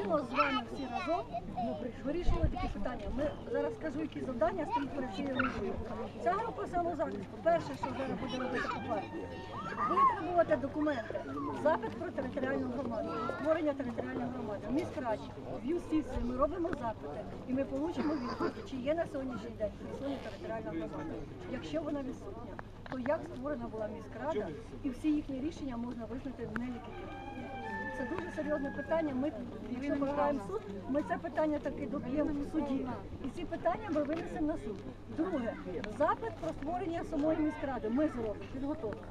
спільно з вами всі разом ну, вирішували такі питання. Ми зараз скажу, які завдання стоїть перед цією групою. Ця група самозахисту, перше, що зараз буде робити по-перше, витребувати документи, запит про територіальну громаду, створення територіальної громади. В міськраді, в юстиції ми робимо запити і ми получимо відповідь, чи є на сьогоднішній день присутня територіальна громада. Якщо вона відсутня, то як створена була міськрада і всі їхні рішення можна визнати нелегітимними. Це дуже серйозне питання. Ми, якщо програємо суд, ми це питання таки доб'ємо в суді. І ці питання ми винесемо на суд. Друге, запит про створення самої міськради. Ми зробимо підготовка.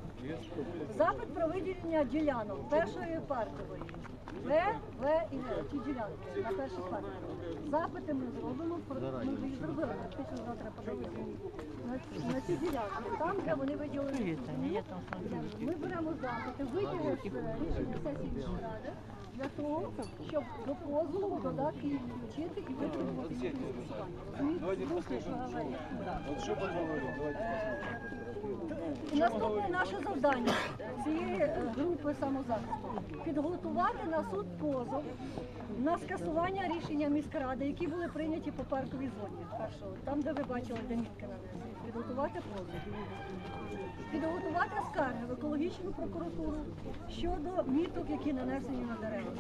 Запит про виділення ділянок першої паркової. В, В і Г, ті ділянки на першій парковій. Запити ми зробимо, ми вже їх зробили, фактично завтра подивитися на, на ці ділянки. Там, де вони виділені. Ми беремо запити, з е, рішення сесії міськради для того, щоб до позову додати їх включити і І наступне наше завдання цієї е, групи самозахисту підготувати на суд позов на скасування рішення міськради, які були прийняті по парковій зоні. Там, де ви бачили, де мітки нанесені. Підготувати позов. Підготувати скарги в екологічну прокуратуру щодо міток, які нанесені на дерева.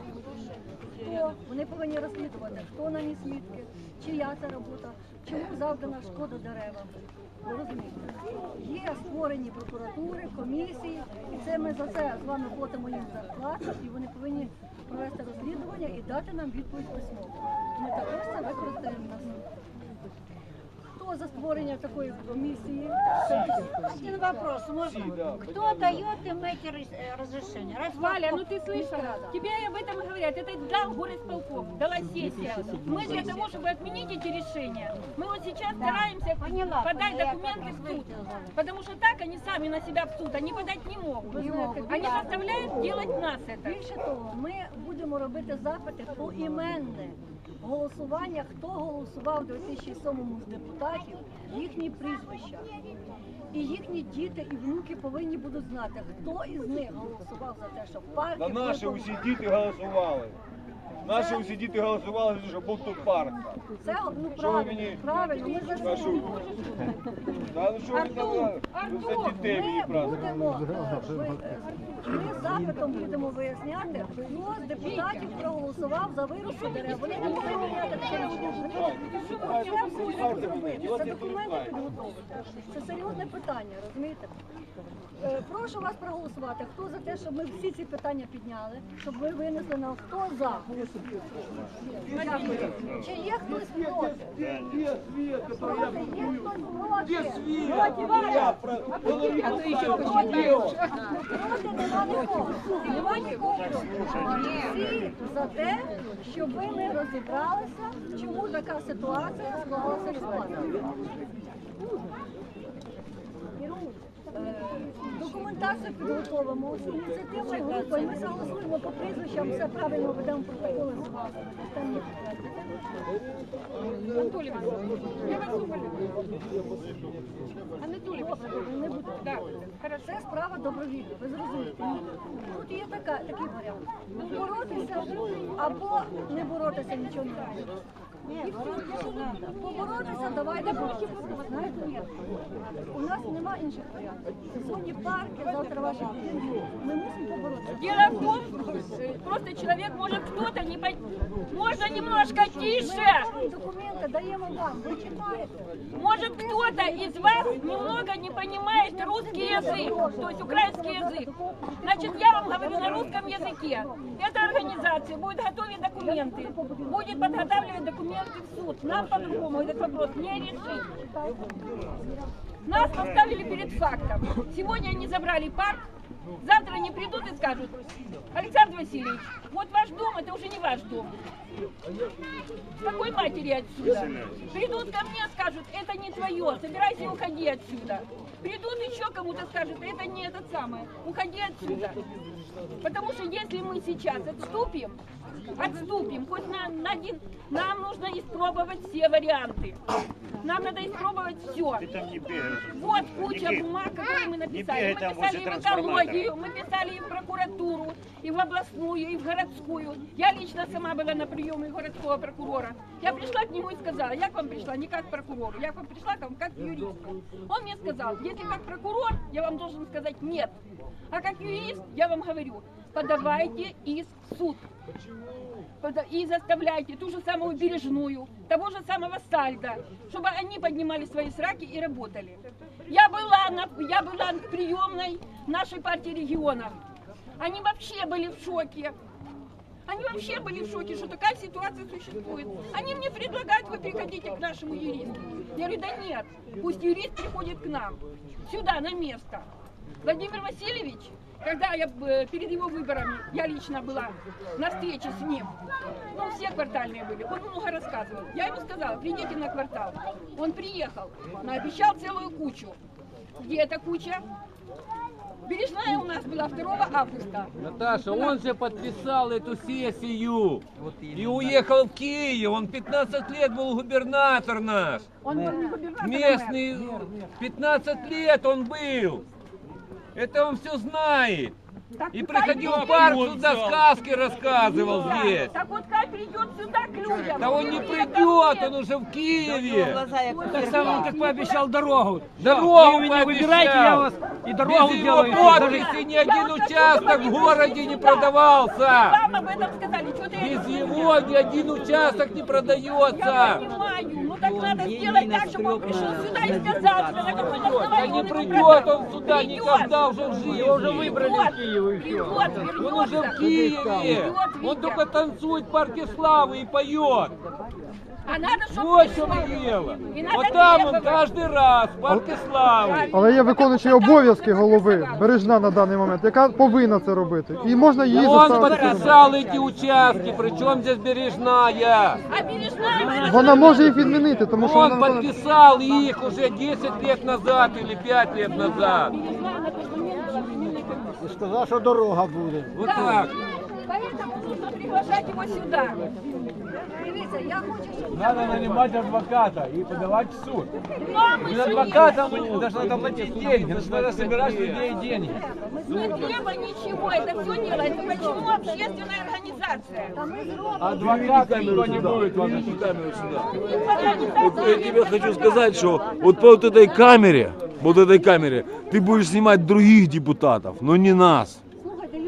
Хто вони повинні розслідувати, хто наніс мітки, чия це робота, чому завдана шкода деревам. Ви розумієте? Є створені прокуратури, комісії, і це ми за це з вами платимо їм зарплату, і вони повинні провести розслідування і дати нам відповідь письмово. Ми також це використаємо на суд. Хто за створення такої комісії? Один вопрос, можно? Кто дает им эти раз- э, разрешения? Раз Валя, ну ты слышала? Тебе об этом говорят. Это дал горисполком, дала сессия. Мы для того, чтобы отменить эти решения, мы вот сейчас стараемся Поняла, подать поняла, документы в как суд. вы Потому что так они сами на себя в суд, они подать не могут. Ви знаєте, Они заставляют делать нас это. Більше того, ми будемо робити запити по іменне голосування, хто голосував у 2007 з депутатів, Їхні прізвища. І їхні діти і внуки повинні будуть знати, хто із них голосував за те, що парки... На наші усі діти голосували. Наші усі діти голосували, щоб був тут парк. Це ну, правильно, мені правильно, ми за це. Та ну що ви там ви за дітей мені Ми будемо е, ви- е, ми запитом будемо виясняти, хто з депутатів проголосував за вирубку дерев. Вони не міняти Це серйозне питання, розумієте? Е, Прошу вас проголосувати. Хто за те, щоб ми всі ці питання підняли, щоб ви винесли на хто за. Чи є хтось проти? Де світ, Проти є хтось проти? Де світ? Проти? Я про- говорю, за те, щоб ви не розібралися, чому така ситуація склалася з вами. Документацію підготовимо з ініціативною групою. Ми согласуємо по прізвищам, все правильно ведемо протоколи з вами. Там є Анатолий Иванович, я вас Иванович, не буде. Це справа добровільна, ви зрозумієте. Тут є така, такий варіант. Боротися або не боротися, нічого не робити. І все. Поборотися, давайте боротися. Знаєте, ні. У нас нема інших варіантів. Сьогодні парки, завтра ваші будинки. Ми мусимо поборотися. Дело в том, э, просто человек может кто-то не пон- Можно немножко Ми тише. робимо документи, даємо вам, ви читаєте. Может кто-то из вас немного не понимает русский язык, то есть украинский язык. Значит, я вам говорю на русском языке. Эта организация будет готовить документы, будет подготавливать документы в суд. Нам по-другому этот вопрос не решить. Нас поставили перед фактом. Сегодня они забрали парк, завтра они придут и скажут, Александр Васильевич, вот ваш дом, это уже не ваш дом. С какой матери отсюда? Придут ко мне, скажут, это не твое, собирайся и уходи отсюда. Придут еще кому-то скажут, это не этот самый, уходи отсюда. Потому что если мы сейчас отступим, отступим, хоть на, на один. Нам нужно испробовать все варианты. Нам надо испробовать все. Вот куча бумаг, которые мы написали. Мы писали и в экологию, мы писали и в прокуратуру, и в областную, и в городскую. Я лично сама была на приеме городского прокурора. Я пришла к нему и сказала, я к вам пришла не как к прокурору, я к вам пришла к вам как к юристу. Он мне сказал, если как прокурор, я вам должен сказать нет. А как юрист, я вам говорю, подавайте иск в суд. И заставляйте ту же самую Бережную, того же самого Сальда, чтобы они поднимали свои сраки и работали. Я была, на, я была в приемной нашей партии регионов. Они вообще были в шоке. Они вообще были в шоке, что такая ситуация существует. Они мне предлагают, вы приходите к нашему юристу. Я говорю, да нет, пусть юрист приходит к нам, сюда, на место. Владимир Васильевич, когда я э, перед его выборами, я лично была на встрече с ним, ну, все квартальные были, он много рассказывал. Я ему сказала, придите на квартал. Он приехал, наобещал целую кучу. Где эта куча? Бережная у нас была 2 августа. Наташа, он же подписал эту сессию и уехал в Киев. Он 15 лет был губернатор наш. Он был не губернатор, а. Местный, 15 лет он был. Это он все знает. Так И приходил в парк, сюда сказки рассказывал Да, здесь. Так вот как придет сюда к людям? Да он не придет, он уже в Киеве. Так само, как пообещал дорогу. Дорогу Вы меня выбираете, я вас и дорогу Без его делаю. подписи ни один участок в городе не продавался. Вам об этом сказали. Что ты Без его ни один участок не Я продается. понимаю, ну так надо сделать так, чтобы он пришел сюда и сказал, что на каком Да основании не он его придет продал. он сюда Придет. никогда уже в жизни. Его уже выбрали в Киеве и все. Придет, Он уже в вернется. Киеве. Он только танцует в парке славы и поет. А надо, чтобы Вот в пришло. чем дело. И надо Вот там он требовать. каждый раз в парке славы. Але є виконуючий обов'язки голови бережна на даний момент, яка повинна це робити. І можна її Он заставити. це робити. подписал эти участки, причем здесь бережная. А бережная Вона може їх відмінити, тому що Он вона виконує- подписал их уже 10 лет назад или 5 лет назад. Сказав, що дорога буде. Вот так. Поэтому нужно приглашать его сюда. Дивіться, я хочу, щоб Надо нанимать адвоката и подавать в суд. Но мы Без адвоката мы даже надо платить деньги, значит, надо собирать людей деньги. не, не треба ничего, это все делается. Почему общественная организация? Адвоката никто не будет вам Вот я тебе хочу сказать, что вот по вот этой камере, вот этой камере, ты будешь снимать других депутатов, но не нас.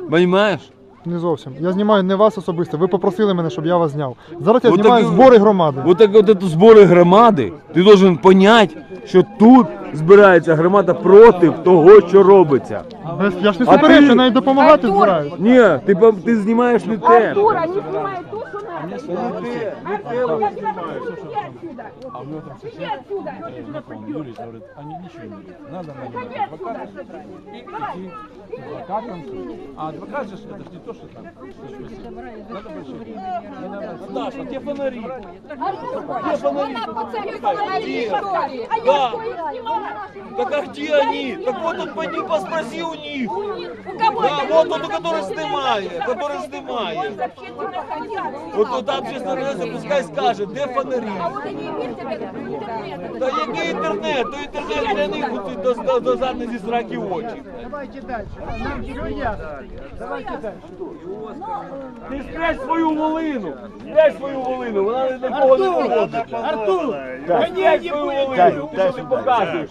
Понимаешь? Не зовсім. Я знімаю не вас особисто. Ви попросили мене, щоб я вас зняв. Зараз я Вот знімаю так- збори громади. Вот так вот это збори громади, ти должен понять, що тут збирається громада проти того, що робиться. Без- Я ж не А суперечу, ти- навіть допомагати збираюсь. Ні, ти, пом- ти знімаєш не те. Артур, они снимают то, А мне сюда. А мне сюда. А мне там сосед, Юрий, говорит, «А они ничего не говорят. Надо нанимать адвоката и идти с адвокатом. А адвокат же, это же не то, что там. Надо большие. Даша, где фонари? Где? фонари? Да. А так а где они? Так вот он пойди поспроси у них. Да, вот он, который снимает, который снимает. Вот общественной организации. От тут пускай скаже, де фонарі. Та який інтернет? То інтернет для них до, до, до задниці сраки очі. Давайте далі. Нам все ясно. Давайте далі. Ти спрячь свою волину. Спрячь свою волину, вона ні до кого не Артур! поводить. Артур! Волину, тому що ти показуєш.